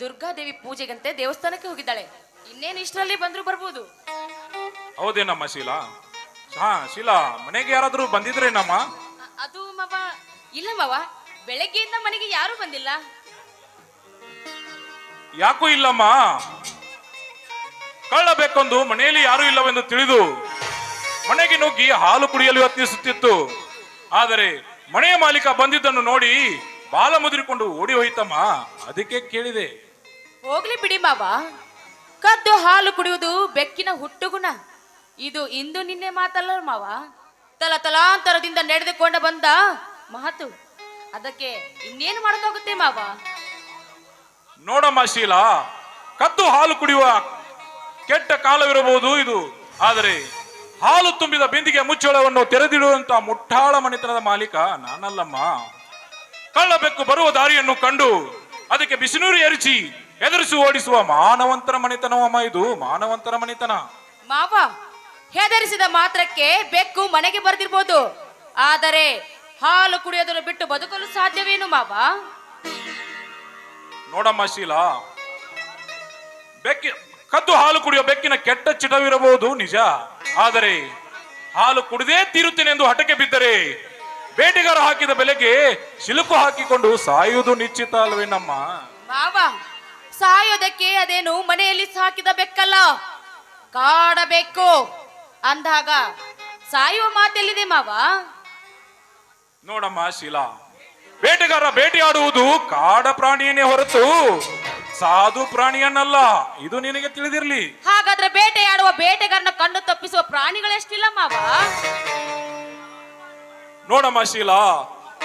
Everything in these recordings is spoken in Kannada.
ದುರ್ಗಾದೇವಿ ಪೂಜೆಗಂತೆ ದೇವಸ್ಥಾನಕ್ಕೆ ಹೋಗಿದ್ದಾಳೆ. ಇನ್ನೇನು ಇಷ್ಟರಲ್ಲಿ ಬಂದ್ರು ಬರ್ಬೋದು. ಹೌದೇನಮ್ಮ ಶೀಲಾ? ಹಾ ಶೀಲಾ ಮನೆಗೆ ಯಾರಾದ್ರೂ ಬಂದಿದ್ರೇನಮ್ಮ? ಅ- ಅದು ಮವ ಇಲ್ಲ ಮವ ಬೆಳಗ್ಗೆಯಿಂದ ಮನೆಗೆ ಯಾರೂ ಬಂದಿಲ್ಲ. ಯಾಕೂ ಇಲ್ಲಮ್ಮ. ಕಳ್ಳ ಬೇಕೊಂದು ಮನೆಯಲ್ಲಿ ಯಾರೂ ಇಲ್ಲವೆಂದು ತಿಳಿದು ಮನೆಗೆ ನುಗ್ಗಿ ಹಾಲು ಕುಡಿಯಲು ಯತ್ನಿಸುತ್ತಿತ್ತು. ಆದರೆ ಮನೆಯ ಮಾಲೀಕ ಬಂದಿದ್ದನ್ನು ನೋಡಿ ಬಾಲ ಮುದುರಿಕೊಂಡು ಓಡಿ ಹೋಯ್ತಮ್ಮ. ಅದಕ್ಕೆ ಕೇಳಿದೆ. ಹೋಗ್ಲಿ ಬಿಡಿ ಮಾವ. ಕದ್ದು ಹಾಲು ಕುಡಿಯುವುದು ಬೆಕ್ಕಿನ ಹುಟ್ಟುಗುಣ. ಇದು ಇಂದು ನಿನ್ನೆ ಮಾತಲ್ಲ ಮಾವ. ತಲ ತಲಾಂತರದಿಂದ ನಡೆದುಕೊಂಡು ಬಂದ ಮಾತು. ಅದಕ್ಕೆ ಇನ್ನೇನು ಮಾಡೋಕ್ಕಾಗುತ್ತೆ ಮಾವ? ನೋಡಮ್ಮ ಶೀಲಾ, ಕದ್ದು ಹಾಲು ಕುಡಿಯುವ ಕೆಟ್ಟ ಕಾಲವಿರಬಹುದು ಇದು. ಆದರೆ ಹಾಲು ತುಂಬಿದ ಬಿಂದಿಗೆ ಮುಚ್ಚಳವನ್ನು ತೆರೆದಿಡುವಂತ ಮುಟ್ಟಾಳ ಮನೆತನದ ಮಾಲೀಕ ನಾನಲ್ಲಮ್ಮ. ಕಳ್ಳಬೆಕ್ಕು ಬರುವ ದಾರಿಯನ್ನು ಕಂಡು ಅದಕ್ಕೆ ಬಿಸಿನೂರು ಎರಚಿ ಎದುರಿಸಿ ಓಡಿಸುವ ಮಾನವಂತರ ಮನೆತನವಮ್ಮ ಇದು ಮಾನವಂತರ ಮನೆತನ. ಮಾವ ಹೆದರಿಸಿದ ಮಾತ್ರಕ್ಕೆ ಬೆಕ್ಕು ಮನೆಗೆ ಬರೆದಿರ್ಬೋದು. ಆದರೆ ಹಾಲು ಕುಡಿಯೋದನ್ನು ಬಿಟ್ಟು ಬದುಕಲು ಸಾಧ್ಯವೇನು ಮಾವ? ನೋಡಮ್ಮ ಶೀಲಾ ಬೆಕ್ಕಿ ಕದ್ದು ಹಾಲು ಕುಡಿಯೋ ಬೆಕ್ಕಿನ ಕೆಟ್ಟ ಚಿಟವಿರಬಹುದು ನಿಜ. ಆದರೆ ಹಾಲು ಕುಡಿದೇ ತೀರುತ್ತೇನೆ ಎಂದು ಹಠಕ್ಕೆ ಬಿದ್ದರೆ ಬೇಟೆಗಾರ ಹಾಕಿದ ಬೆಲೆಗೆ ಸಿಲುಕು ಹಾಕಿಕೊಂಡು ಸಾಯುವುದು ನಿಶ್ಚಿತ ಅಲ್ವೇನಮ್ಮ? ಮಾವ ಸಾಯೋದಕ್ಕೆ ಅದೇನು ಮನೆಯಲ್ಲಿ ಸಾಕಿದ ಬೆಕ್ಕಲ್ಲ? ಕಾಡಬೇಕು. ಅಂದಾಗ ಸಾಯುವ ಮಾತೆಲ್ಲಿದೆ ಮಾವ? ನೋಡಮ್ಮ ಶೀಲಾ ಬೇಟೆಗಾರ ಬೇಟೆಯಾಡುವುದು ಕಾಡ ಪ್ರಾಣಿಯನ್ನೇ ಹೊರತು ಸಾಧು ಪ್ರಾಣಿಯನ್ನಲ್ಲ. ಇದು ನಿನಗೆ ತಿಳಿದಿರ್ಲಿ. ಹಾಗಾದ್ರೆ ಬೇಟೆಯಾಡುವ ಬೇಟೆಗಾರನ ಕಣ್ಣು ತಪ್ಪಿಸುವ ಪ್ರಾಣಿಗಳೆಷ್ಟಿಲ್ಲ ಮಾವ? ನೋಡಮ್ಮ ಶೀಲಾ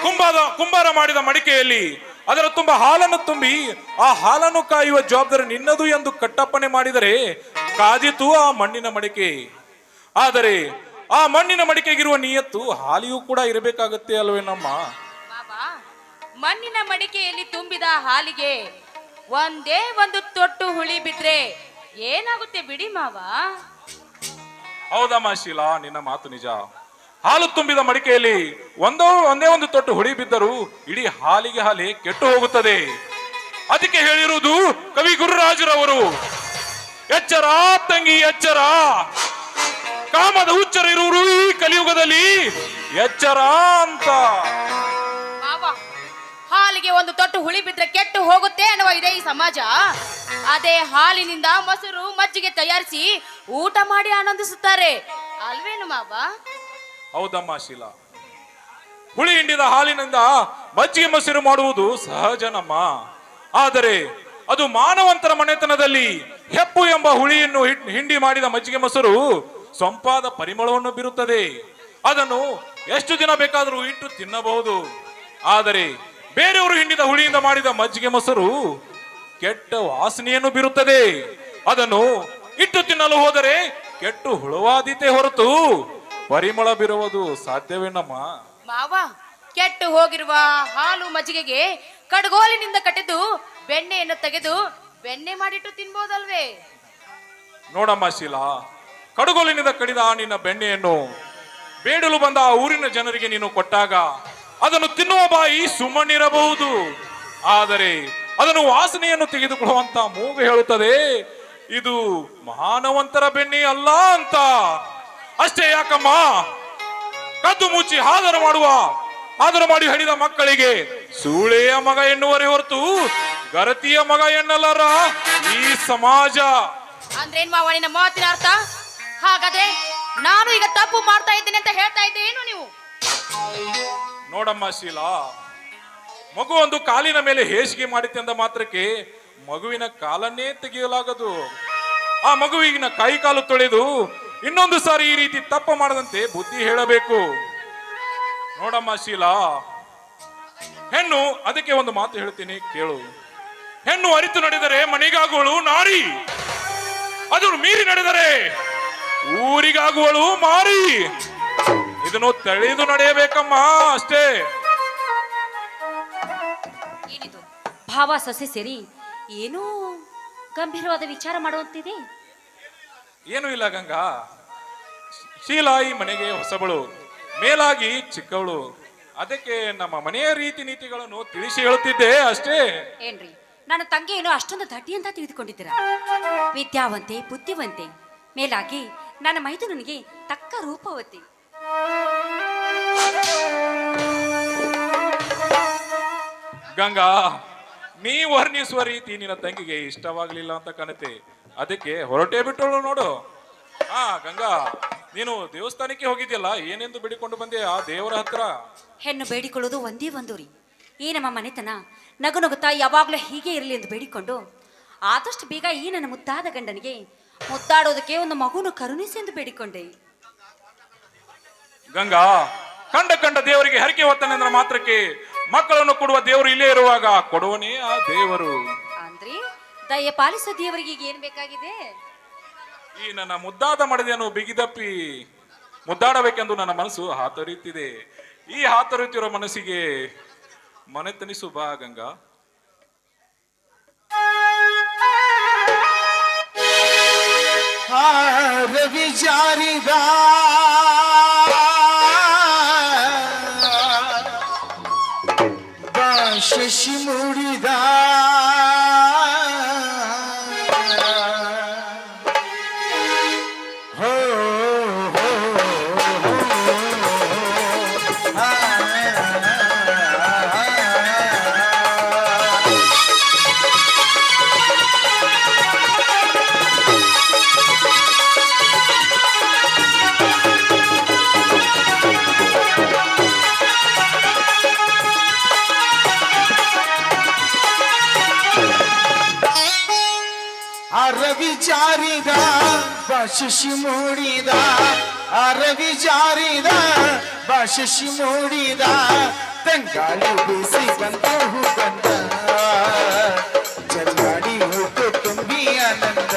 ಕುಂಬಾರ ಕುಂಬಾರ ಮಾಡಿದ ಮಡಿಕೆಯಲ್ಲಿ ಅದರ ತುಂಬ ಹಾಲನ್ನು ತುಂಬಿ ಆ ಹಾಲನ್ನು ಕಾಯುವ ಜವಾಬ್ದಾರಿ ನಿನ್ನದು ಎಂದು ಕಟ್ಟಪ್ಪಣೆ ಮಾಡಿದರೆ ಕಾದಿತು ಆ ಮಣ್ಣಿನ ಮಡಿಕೆ. ಆದರೆ ಆ ಮಣ್ಣಿನ ಮಡಿಕೆಗಿರುವ ನಿಯತ್ತು ಹಾಲಿಯೂ ಕೂಡ ಇರಬೇಕಾಗತ್ತೆ ಅಲ್ವೇನಮ್ಮ ಮಾವ ಮಣ್ಣಿನ ಮಡಿಕೆಯಲ್ಲಿ ತುಂಬಿದ ಹಾಲಿಗೆ ಒಂದೇ ಒಂದು ತೊಟ್ಟು ಹುಳಿ ಬಿದ್ರೆ ಏನಾಗುತ್ತೆ ಬಿಡಿ ಮಾವ? ಹೌದಮ್ಮ ಶೀಲಾ ನಿನ್ನ ಮಾತು ನಿಜ. ಹಾಲು ತುಂಬಿದ ಮಡಿಕೆಯಲ್ಲಿ ಒಂದೋ, ಒಂದೇ ಒಂದು ತೊಟ್ಟು ಹುಳಿ ಬಿದ್ದರೂ ಇಡೀ ಹಾಲಿಗೆ ಹಾಲಿ ಕೆಟ್ಟು ಹೋಗುತ್ತದೆ. ಅದಕ್ಕೆ ಹೇಳಿರುವುದು ಕವಿ ಗುರುರಾಜರವರು, ಎಚ್ಚರ ತಂಗಿ, ಎಚ್ಚರ. ಕಾಮದ ಹುಚ್ಚರ ಇರುವರು ಈ ಕಲಿಯುಗದಲ್ಲಿ ಎಚ್ಚರ ಅಂತ. ಹಾಲಿಗೆ ಒಂದು ತೊಟ್ಟು ಹುಳಿ ಬಿದ್ರೆ ಕೆಟ್ಟು ಹೋಗುತ್ತೆ ಅನ್ನುವ ಇದೆ ಈ ಸಮಾಜ. ಅದೇ ಹಾಲಿನಿಂದ ಮೊಸರು ಮಜ್ಜಿಗೆ ತಯಾರಿಸಿ ಊಟ ಮಾಡಿ ಆನಂದಿಸುತ್ತಾರೆ. ಅಲ್ವೇನು ಮಾವ? ಹೌದಮ್ಮ ಶೀಲಾ. ಹುಳಿ ಹಿಂಡಿದ ಹಾಲಿನಿಂದ ಮಜ್ಜಿಗೆ ಮೊಸರು ಮಾಡುವುದು ಸಹಜನಮ್ಮ. ಆದರೆ ಅದು ಮಾನವಂತರ ಮನೆತನದಲ್ಲಿ ಹೆಪ್ಪು ಎಂಬ ಹುಳಿಯನ್ನು ಹಿಂಡಿ ಮಾಡಿದ ಮಜ್ಜಿಗೆ ಮೊಸರು ಸೊಂಪಾದ ಪರಿಮಳವನ್ನು ಬೀರುತ್ತದೆ. ಅದನ್ನು ಎಷ್ಟು ದಿನ ಬೇಕಾದರೂ ಇಟ್ಟು ತಿನ್ನಬಹುದು. ಆದರೆ ಬೇರೆಯವರು ಹಿಂಡಿದ ಹುಳಿಯಿಂದ ಮಾಡಿದ ಮಜ್ಜಿಗೆ ಮೊಸರು ಕೆಟ್ಟ ವಾಸನೆಯನ್ನು ಬೀರುತ್ತದೆ. ಅದನ್ನು ಇಟ್ಟು ತಿನ್ನಲು ಹೋದರೆ ಕೆಟ್ಟು ಹುಳುವಾದೀತೆ ಹೊರತು ಪರಿಮಳ ಬಿರುವುದು ಸಾಧ್ಯವೇನಮ್ಮ ಮಾವ ಕೆಟ್ಟು ಹೋಗಿರುವ ಹಾಲು ಮಜ್ಜಿಗೆಗೆ ಕಡ್ಗೋಲಿನಿಂದ ಕಟ್ಟಿದ್ದು ಬೆಣ್ಣೆಯನ್ನು ತೆಗೆದು ಬೆಣ್ಣೆ ಮಾಡಿಟ್ಟು ತಿನ್ಬೋದಲ್ವೇ? ನೋಡಮ್ಮ ಶೀಲಾ ಕಡುಗೋಲಿನಿಂದ ಕಡಿದ ಆ ನಿನ್ನ ಬೆಣ್ಣೆಯನ್ನು ಬೇಡಲು ಬಂದ ಆ ಊರಿನ ಜನರಿಗೆ ನೀನು ಕೊಟ್ಟಾಗ ಅದನ್ನು ತಿನ್ನುವ ಬಾಯಿ ಸುಮ್ಮನಿರಬಹುದು. ಆದರೆ ಅದನ್ನು ವಾಸನೆಯನ್ನು ತೆಗೆದುಕೊಳ್ಳುವಂತ ಮೂಗು ಹೇಳುತ್ತದೆ ಇದು ಮಾನವಂತರ ಬೆಣ್ಣೆ ಅಲ್ಲ ಅಂತ. ಅಷ್ಟೇ ಯಾಕಮ್ಮ? ಕದ್ದು ಮುಚ್ಚಿ ಹಾದರ ಮಾಡುವ ಆದರ ಮಾಡಿ ಹಡಿದ ಮಕ್ಕಳಿಗೆ ಸೂಳೆಯ ಮಗ ಎನ್ನುವರೆ ಹೊರತು ಗರತಿಯ ಮಗ ಎನ್ನಲಾರ ಈ ಸಮಾಜ. ಅಂದ್ರೆ ಮಾವ ನಿನ್ನ ಮಾತಿನ ಅರ್ಥ? ಹಾಗಾದ್ರೆ ನಾನು ಈಗ ತಪ್ಪು ಮಾಡ್ತಾ ಇದ್ದೀನಿ ಅಂತ ಹೇಳ್ತಾ ಇದ್ದೇನು ನೀವು? ನೋಡಮ್ಮ ಶೀಲಾ ಮಗು ಒಂದು ಕಾಲಿನ ಮೇಲೆ ಹೇಸಿಗೆ ಮಾಡಿತೆಂದ ಮಾತ್ರಕ್ಕೆ ಮಗುವಿನ ಕಾಲನ್ನೇ ತೆಗೆಯಲಾಗದು. ಆ ಮಗುವಿನ ಕೈ ಕಾಲು ತೊಳೆದು ಇನ್ನೊಂದು ಸಾರಿ ಈ ರೀತಿ ತಪ್ಪು ಮಾಡದಂತೆ ಬುದ್ಧಿ ಹೇಳಬೇಕು. ನೋಡಮ್ಮ ಶೀಲಾ. ಹೆಣ್ಣು, ಅದಕ್ಕೆ ಒಂದು ಮಾತು ಹೇಳ್ತೀನಿ, ಕೇಳು. ಹೆಣ್ಣು ಅರಿತು ನಡೆದರೆ ಮನೆಗಾಗುವಳು ನಾರಿ. ಅದು ಮೀರಿ ನಡೆದರೆ ಊರಿಗಾಗುವಳು ಮಾರಿ. ಇದನ್ನು ತಳೆದು ನಡೆಯಬೇಕಮ್ಮ, ಅಷ್ಟೇ. ಭಾವ ಸೊಸೆ ಸೇರಿ ಏನೋ ಗಂಭೀರವಾದ ವಿಚಾರ ಮಾಡುವಂತಿದೆ? ಏನು ಇಲ್ಲ ಗಂಗಾ. ಶೀಲಾಯಿ ಮನೆಗೆ ಹೊಸಬಳು ಮೇಲಾಗಿ ಚಿಕ್ಕವಳು. ಅದಕ್ಕೆ ನಮ್ಮ ಮನೆಯ ರೀತಿ ನೀತಿಗಳನ್ನು ತಿಳಿಸಿ ಹೇಳುತ್ತಿದ್ದೆ ಅಷ್ಟೇ. ಏನ್ರಿ ನನ್ನ ತಂಗಿ ಏನು ಅಷ್ಟೊಂದು ದಡ್ಡಿ ಅಂತ ತಿಳಿದುಕೊಂಡಿದ್ದೀರಾ? ವಿದ್ಯಾವಂತೆ ಬುದ್ಧಿವಂತೆ ಮೇಲಾಗಿ ನನ್ನ ಮೈದುನನಿಗೆ ತಕ್ಕ ರೂಪವತಿ. ಗಂಗಾ ನೀ ವರ್ಣಿಸುವ ರೀತಿ ನಿನ್ನ ತಂಗಿಗೆ ಇಷ್ಟವಾಗಲಿಲ್ಲ ಅಂತ ಕಾಣುತ್ತೆ. ಅದಕ್ಕೆ ಹೊರಟೇ ಬಿಟ್ಟಳು ನೋಡು. ಆ ಗಂಗಾ ನೀನು ದೇವಸ್ಥಾನಕ್ಕೆ ಹೋಗಿದ್ಯಲ್ಲ ಏನೆಂದು ಬಿಡಿಕೊಂಡು ಬಂದೆ ಆ ದೇವರ ಹತ್ರ? ಹೆಣ್ಣು ಬೇಡಿಕೊಳ್ಳೋದು ಒಂದೇ ಒಂದು ರೀ. ಈ ನಮ್ಮ ಮನೆತನ ನಗು ನಗುತ್ತಾ ಯಾವಾಗಲೂ ಹೀಗೆ ಇರಲಿ ಎಂದು ಬೇಡಿಕೊಂಡು ಆದಷ್ಟು ಬೇಗ ಈ ನನ್ನ ಮುದ್ದಾದ ಗಂಡನಿಗೆ ಮುದ್ದಾಡೋದಕ್ಕೆ ಒಂದು ಮಗುನು ಕರುಣಿಸಿ ಎಂದು ಬೇಡಿಕೊಂಡೆ. ಗಂಗಾ ಕಂಡ ಕಂಡ ದೇವರಿಗೆ ಹರಕೆ ಹೊತ್ತನೆಂದ್ರ ಮಾತ್ರಕ್ಕೆ ಮಕ್ಕಳನ್ನು ಕೊಡುವ ದೇವರು ಇಲ್ಲೇ ಇರುವಾಗ ಕೊಡುವನೇ ಆ ದೇವರು. ದಯ ಪಾಲಿಸೋ ದೇವರಿಗೆ ಈಗ ಏನ್ ಬೇಕಾಗಿದೆ? ಈ ನನ್ನ ಮುದ್ದಾದ ಮಡದಿಯನ್ನು ಬಿಗಿದಪ್ಪಿ ಮುದ್ದಾಡಬೇಕೆಂದು ನನ್ನ ಮನಸ್ಸು ಹಾತೊರೆಯುತ್ತಿದೆ. ಈ ಹಾತೊರಿಯುತ್ತಿರೋ ಮನಸ್ಸಿಗೆ ಮನೆ ತನಿಸು ಬಾ ಗಂಗಾ. ರವಿ ಜಾರಿದ ಬಶಶಿ ಮೂಡಿದ, ಅರವಿ ಜಾರಿದ, ಬಶಶಿ ಮೂಡಿದ ತಂಗಾಳಿ ಬೀಸಿ ಬಂದ ಹೂಗಂಧ ಚಲ್ಲಾಡಿ ಹೋಗು ತುಂಬಿ ಆನಂದ.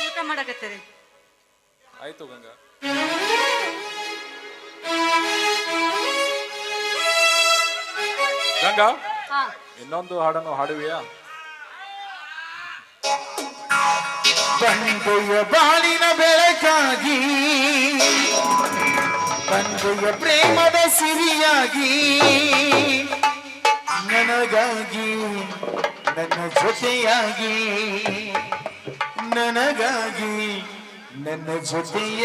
ಊಟ ಮಾಡಕತ್ತೀರಿ ಆಯ್ತು ಗಂಗಾ ಗಂಗಾ ಹಾ. ಇನ್ನೊಂದು ಹಾಡನ್ನು ಹಾಡುವೆಯ? ಬಂದೆಯ ಬಾಳಿನ ಬೆಳಕಾಗಿ ಬಂದೆಯ ಪ್ರೇಮದ ಸಿರಿಯಾಗಿ ನನಗಾಗಿ ನನ್ನ ಜೊತೆಯಾಗಿ ನನಗಾಗಿ ನನ್ನ ಜೊತೆಯಾಗಿ.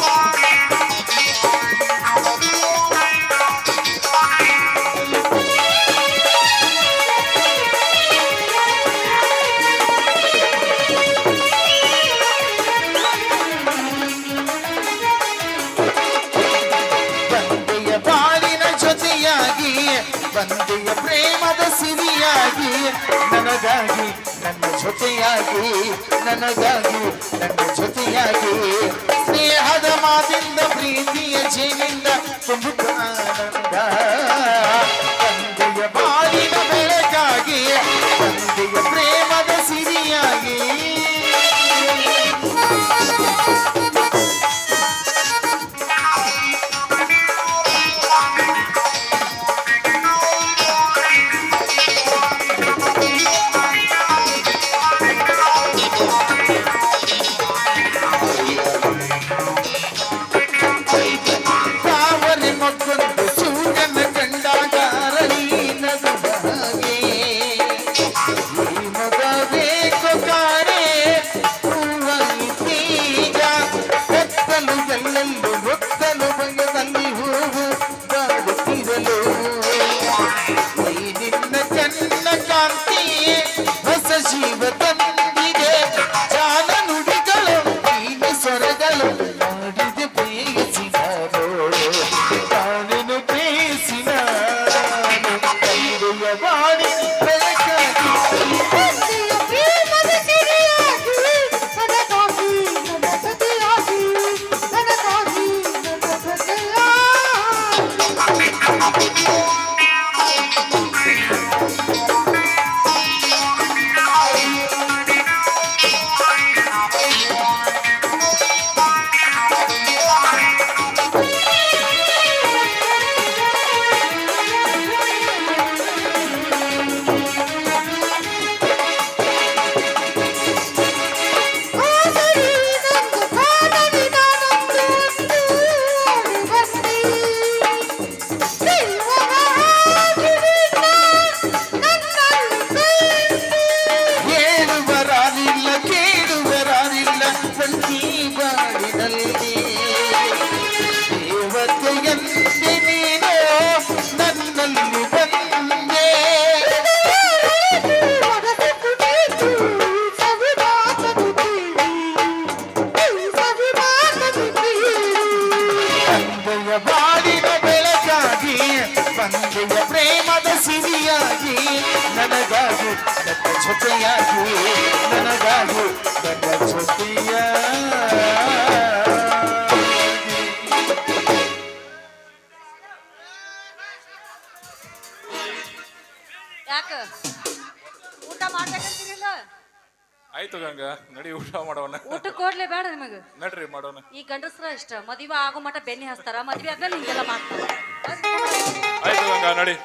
ಸಿರಿಯಾಗಿ ನನಗಾಗಿ, ನನ್ನ ಜೊತೆಯಾಗಿ, ನನಗಾಗಿ, ನನ್ನ ಜೊತೆಯಾಗಿ. ಸ್ನೇಹದ ಮಾತಿಂದ, ಪ್ರೀತಿಯ ಜೀವಿಂದ ತುಂಬ ಆನಂದ ತಂದೆಯ ಬಾಳಿನ ನನಗಾಗಿ ಯಾಕ? ಊಟ ಮಾಡ್ಬೇಕಂತೀರಿಲ್ಲ? ಆಯ್ತು ಗಂಗಾ ನಡಿ ಊಟ ಮಾಡೋಣ. ಊಟ ಕೊಡ್ಲೇ ಬೇಡ ನಿಮಗೆ. ನಡ್ರಿ ಮಾಡೋಣ. ಈ ಗಂಡಸ್ರ ಇಷ್ಟ. ಮದುವೆ ಆಗೋ ಮಟ ಬೆನ್ನಿ ಹಚ್ತಾರ. ಮದ್ವೆ ಆದ್ಮೇಲೆ ಹಿಂಗೆಲ್ಲ ಮಾಡ್ತಾರೆ. ಆಯ್ತು ಗಂಗಾ ನಡಿ.